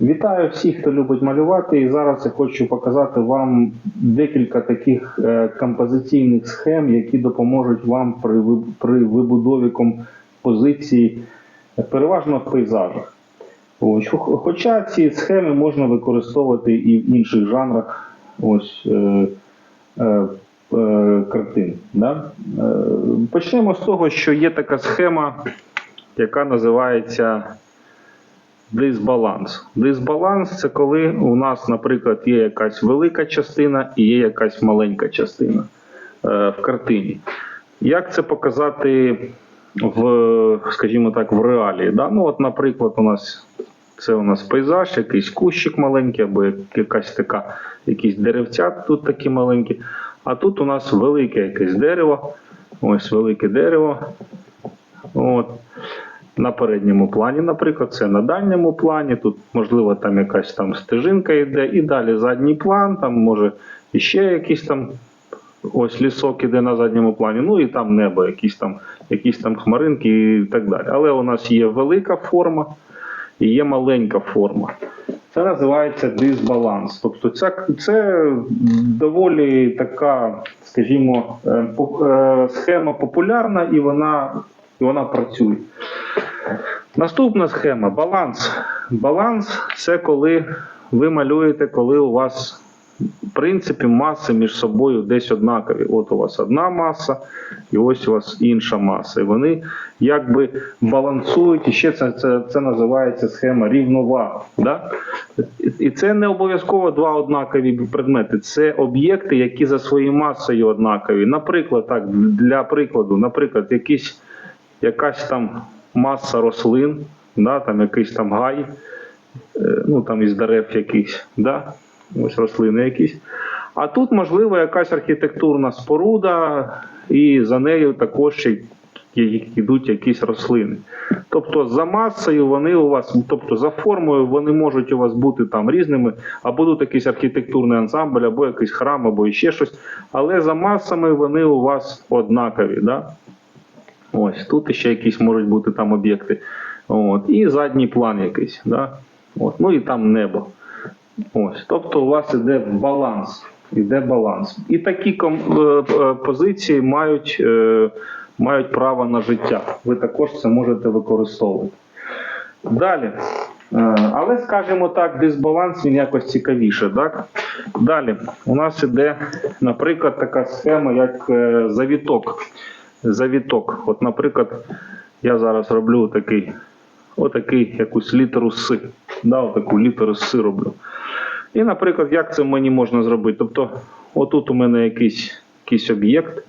Вітаю всіх, хто любить малювати. І зараз я хочу показати вам декілька таких е, композиційних схем, які допоможуть вам при, вибудові композиції, переважно в пейзажах. Ось, хоча ці схеми можна використовувати і в інших жанрах ось, е, е, е, картин. Да? Е, почнемо з того, що є така схема, яка називається Дисбаланс. Дисбаланс це коли у нас, наприклад, є якась велика частина і є якась маленька частина е, в картині. Як це показати в, скажімо так, в реалії? Да? Ну, от, наприклад, у нас це у нас пейзаж, якийсь кущик маленький, або якась така, якісь деревця тут такі маленькі. А тут у нас велике якесь дерево. Ось велике дерево. От на передньому плані, наприклад, це на дальньому плані. Тут, можливо, там якась там стежинка йде, і далі задній план, там може іще якийсь там ось лісок іде на задньому плані, ну і там небо, якісь там, якісь там хмаринки і так далі. Але у нас є велика форма і є маленька форма. Це називається дисбаланс. Тобто це, це доволі така, скажімо, е, е, схема популярна і вона, і вона працює. Наступна схема баланс. Баланс це коли ви малюєте, коли у вас в принципі маси між собою десь однакові. От у вас одна маса, і ось у вас інша маса. І вони якби балансують, і ще це, це, це називається схема рівновага. Да? І- це не обов'язково два однакові предмети. Це об'єкти, які за своєю масою однакові. Наприклад, так, для прикладу, наприклад, якісь, якась там маса рослин, да, там якийсь там гай, е, ну там із дерев якийсь, да, ось рослини якісь. А тут, можливо, якась архітектурна споруда, і за нею також йдуть якісь рослини. Тобто за масою вони у вас, тобто за формою вони можуть у вас бути там різними, або тут якийсь архітектурний ансамбль, або якийсь храм, або ще щось. Але за масами вони у вас однакові. Да? Ось тут ще якісь можуть бути там об'єкти. От, і задній план якийсь. Да? От, ну і там небо. Ось, тобто у вас іде баланс. Іде баланс. І такі е, е, позиції мають, е, мають право на життя. Ви також це можете використовувати. Далі. Але, скажімо так, дисбаланс він якось цікавіше. Так? Далі у нас іде, наприклад, така схема, як завіток. Завіток. От, наприклад, я зараз роблю такий, отакий якусь літеру С. Да, отаку літеру С роблю. І, наприклад, як це мені можна зробити? Тобто, отут у мене якийсь, якийсь об'єкт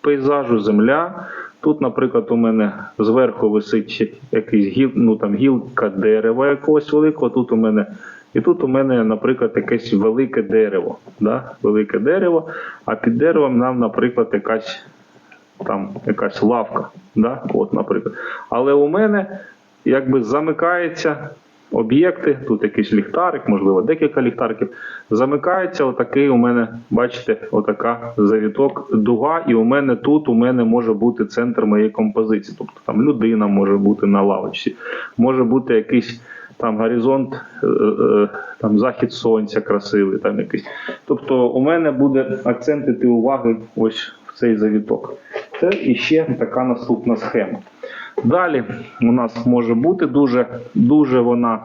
пейзажу, земля. Тут, наприклад, у мене зверху висить якийсь гіл, ну, там, гілка дерева якогось великого. Тут у мене, і тут у мене, наприклад, якесь велике дерево. Да? Велике дерево, а під деревом нам, наприклад, якась там якась лавка. Да? От, наприклад. Але у мене якби замикається об'єкти, тут якийсь ліхтарик, можливо, декілька ліхтариків. Замикається отакий у мене, бачите, отака завіток, дуга, і у мене тут у мене може бути центр моєї композиції. Тобто там людина може бути на лавочці, може бути якийсь там горизонт, е, е, там захід сонця красивий, там якийсь. Тобто у мене буде акцент іти уваги ось цей завіток. Це іще така наступна схема. Далі у нас може бути дуже, дуже вона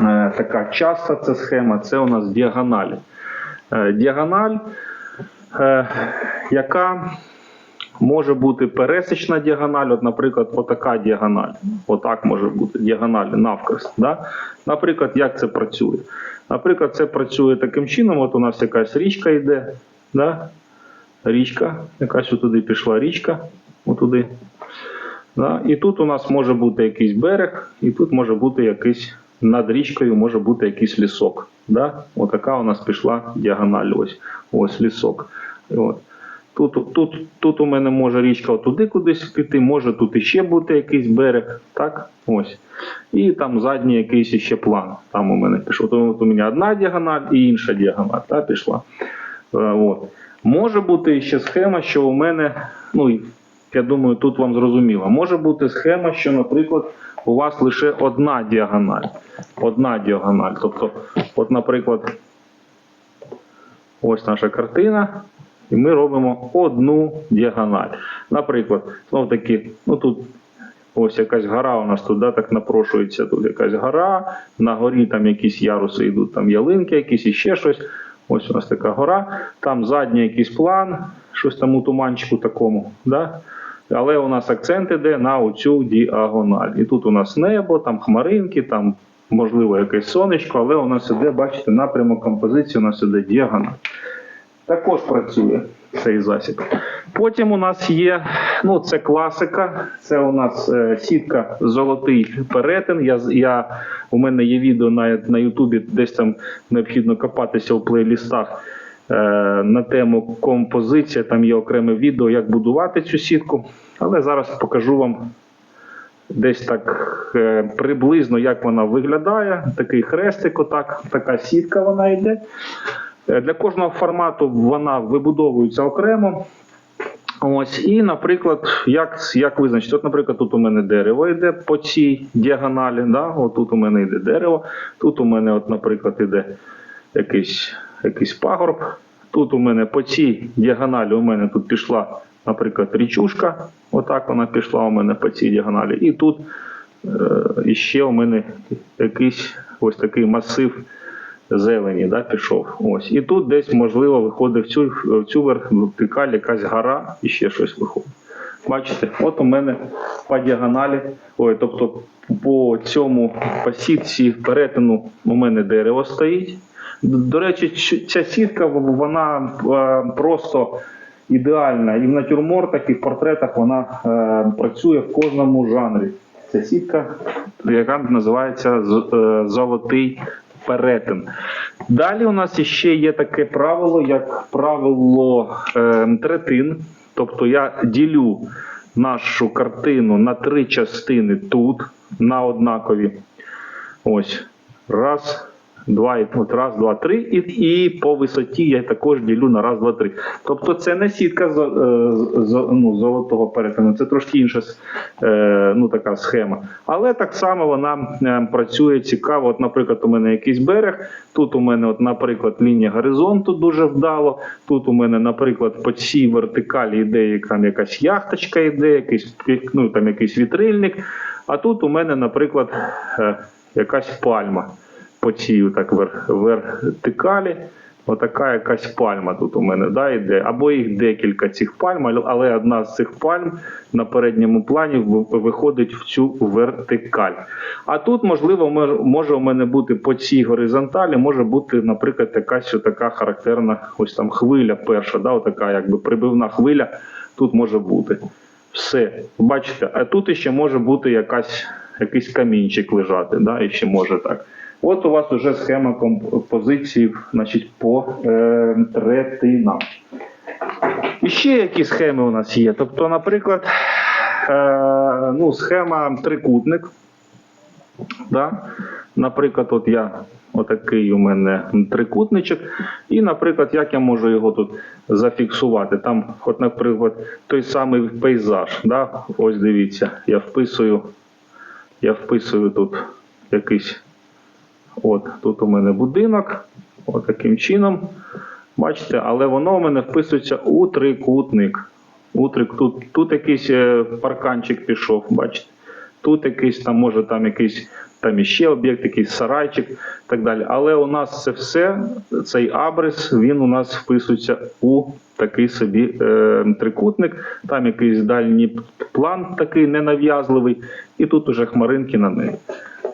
е, така часта ця схема, це у нас діагоналі. Е, діагональ, е, яка може бути пересічна діагональ, от, наприклад, отака діагональ. Отак може бути діагональ навкрест. Да? Наприклад, як це працює? Наприклад, це працює таким чином: от у нас якась річка йде. Да? Річка, якась отуди пішла річка, отуди. Да? І тут у нас може бути якийсь берег, і тут може бути якийсь над річкою, може бути якийсь лісок. Да? Отака у нас пішла діагональ. Ось, ось лісок. От. Тут, тут, тут у мене може річка туди кудись піти, може тут іще бути якийсь берег. Так? Ось. І там задній якийсь іще план. Там у мене пішов. От у мене одна діагональ і інша діагональ та, пішла. Е, От. Може бути ще схема, що у мене, ну я думаю, тут вам зрозуміло. Може бути схема, що, наприклад, у вас лише одна діагональ. Одна діагональ. Тобто, от, наприклад, ось наша картина, і ми робимо одну діагональ. Наприклад, знов таки, ну тут ось якась гора у нас тут, да, так напрошується, тут якась гора, на горі там якісь яруси йдуть, там ялинки якісь і ще щось. Ось у нас така гора, там задній якийсь план, щось там у туманчику такому. Да? Але у нас акцент іде на оцю діагональ. І тут у нас небо, там хмаринки, там можливо якесь сонечко, але у нас іде, бачите, напрямок композиції у нас іде діагональ. Також працює цей засіб. Потім у нас є, ну це класика, це у нас е, сітка золотий перетин. Я, я, у мене є відео на, на Ютубі, десь там необхідно копатися в плейлістах е, на тему композиція. Там є окреме відео, як будувати цю сітку. Але зараз покажу вам десь так е, приблизно, як вона виглядає. Такий хрестик, отак, така сітка вона йде. Е, Для кожного формату вона вибудовується окремо. Ось, і, наприклад, як, як визначити? От, наприклад, тут у мене дерево йде по цій діагоналі. Да? От тут у мене йде дерево, тут у мене, от, наприклад, йде якийсь, якийсь пагорб. Тут у мене по цій діагоналі у мене тут пішла, наприклад, річушка. Отак вона пішла у мене по цій діагоналі. І тут е, іще у мене якийсь ось такий масив зелені, да, пішов. Ось. І тут десь, можливо, виходить в цю, в цю вертикаль якась гора і ще щось виходить. Бачите, от у мене по діагоналі, ой, тобто по цьому по сітці перетину у мене дерево стоїть. До речі, ця сітка вона е, просто ідеальна. І в натюрмортах, і в портретах вона е, працює в кожному жанрі. Ця сітка, яка називається е, золотий перетин. Далі у нас ще є таке правило, як правило е, третин. Тобто я ділю нашу картину на три частини тут, на однакові. Ось. Раз, два, от раз, два, три. І, і по висоті я також ділю на раз, два, три. Тобто це не сітка з, е, з- ну, золотого перетину, це трошки інша е, ну, така схема. Але так само вона працює цікаво. От, наприклад, у мене якийсь берег. Тут у мене, от, наприклад, лінія горизонту дуже вдало. Тут у мене, наприклад, по цій вертикалі йде там якась яхточка, йде, якийсь, ну, там якийсь вітрильник. А тут у мене, наприклад, е, якась пальма по цій так вер, вертикалі. Отака якась пальма тут у мене да, йде. Або їх декілька цих пальм, але- одна з цих пальм на передньому плані виходить в цю вертикаль. А тут, можливо, може у мене бути по цій горизонталі, може бути, наприклад, якась така характерна ось там хвиля перша, да, отака якби прибивна хвиля тут може бути. Все, бачите, а тут ще може бути якась, якийсь камінчик лежати, да, і ще може так. От у вас вже схема композиції значить, по е, третинам. І ще які схеми у нас є. Тобто, наприклад, е, ну, схема трикутник. Да? Наприклад, от я отакий у мене трикутничок, і, наприклад, як я можу його тут зафіксувати. Там, от, наприклад, той самий пейзаж. Да? Ось дивіться, я вписую, я вписую тут якийсь. От тут у мене будинок, от таким чином. Бачите, але воно у мене вписується у трикутник. У трик... тут, тут якийсь е, парканчик пішов, бачите. Тут якийсь там, може, там якийсь там іще об'єкт, якийсь сарайчик і так далі. Але у нас це все, цей абрис, він у нас вписується у такий собі е, трикутник. Там якийсь дальній план такий ненав'язливий, і тут уже хмаринки на неї.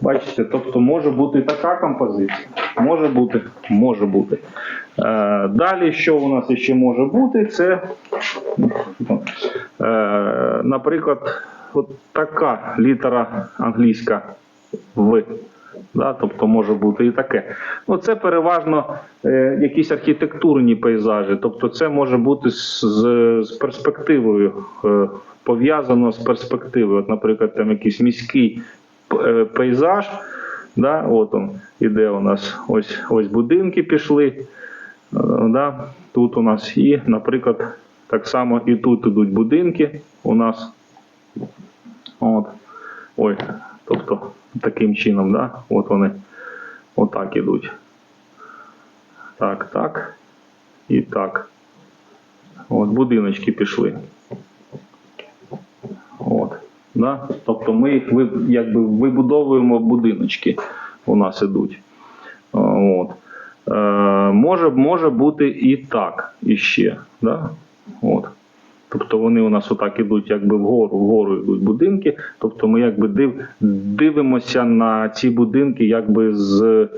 Бачите, тобто може бути така композиція. Може бути, може бути. Е, далі, що у нас ще може бути, це, е, наприклад, от така літера англійська В. Да, тобто може бути і таке. Ну, це переважно е, якісь архітектурні пейзажі. Тобто, це може бути з, з, перспективою, е, пов'язано з перспективою. От, наприклад, там якийсь міський пейзаж. Да, от он іде у нас ось, ось будинки пішли. Е, Да, тут у нас і, наприклад, так само і тут ідуть будинки у нас. От. Ой, Тобто таким чином, да? от вони отак ідуть. Так, так. І так. От будиночки пішли. От. Да? Тобто ми їх якби вибудовуємо будиночки у нас ідуть. От. Е, може, може бути і так, іще. Да? От. Тобто вони у нас отак ідуть, якби вгору, вгору йдуть будинки. Тобто ми якби див, дивимося на ці будинки, якби з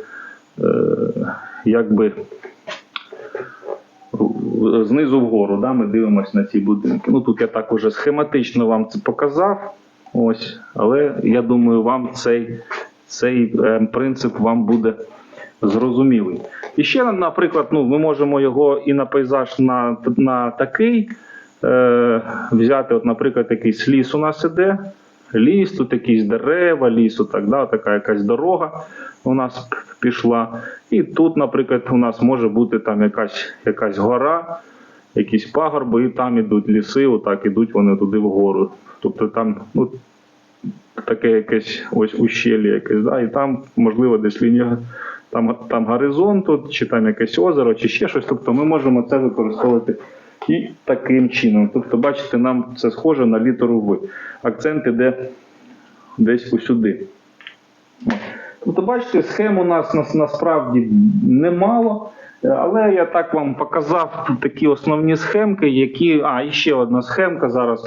е, якби знизу вгору, да, ми дивимося на ці будинки. Ну тут я так уже схематично вам це показав. Ось, але я думаю, вам цей, цей е, принцип вам буде зрозумілий. І ще, наприклад, ну, ми можемо його і на пейзаж на, на такий е, взяти, от, наприклад, якийсь ліс у нас іде. Ліс, тут якісь дерева, лісу, так, да, така якась дорога у нас пішла. І тут, наприклад, у нас може бути там якась, якась гора, якісь пагорби, і там ідуть ліси, отак ідуть вони туди вгору. Тобто там ну, таке якесь ось ущелля якесь, да, і там, можливо, десь лінія, там, там горизонт, чи там якесь озеро, чи ще щось. Тобто ми можемо це використовувати і таким чином. Тобто, бачите, нам це схоже на літеру В. Акцент іде десь усюди. Тобто, бачите, схем у нас- насправді немало. Але я так вам показав такі основні схемки, які. А, і ще одна схемка зараз.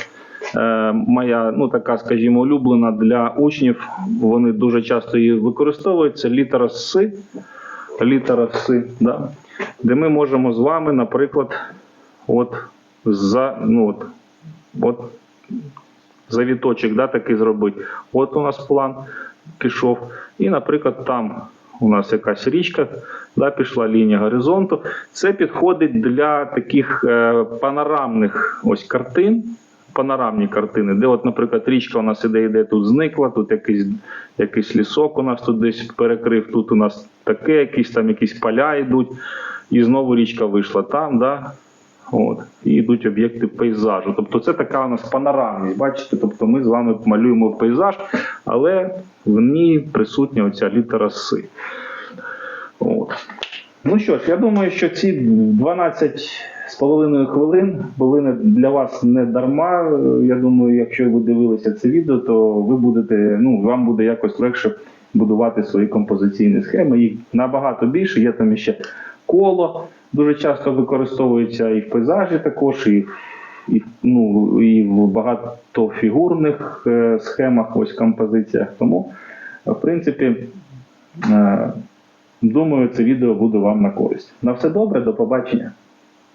Е, моя, ну така, скажімо, улюблена для учнів. Вони дуже часто її використовують. Це літера С. Літера С, да, де ми можемо з вами, наприклад, от за ну от, от завіточок да, такий зробити. От у нас план пішов. І, наприклад, там у нас якась річка, да, пішла лінія горизонту. Це підходить для таких е, панорамних ось картин. Панорамні картини, де, от, наприклад, річка у нас іде, іде тут зникла, тут якийсь, якийсь лісок у нас тут десь перекрив, тут у нас таке, якісь там якісь поля йдуть, і знову річка вийшла там, да, От, і йдуть об'єкти пейзажу. Тобто це така у нас панорамність, бачите? Тобто ми з вами малюємо пейзаж, але в ній присутня оця літера С. От. Ну що ж, я думаю, що ці 12 з половиною хвилин були для вас не дарма. Я думаю, якщо ви дивилися це відео, то ви будете, ну, вам буде якось легше будувати свої композиційні схеми. Їх набагато більше. Є там ще коло, дуже часто використовується і в пейзажі також, і, і, ну, і в багатофігурних е, схемах, ось композиціях. Тому, в принципі, е, думаю, це відео буде вам на користь. На все добре, до побачення.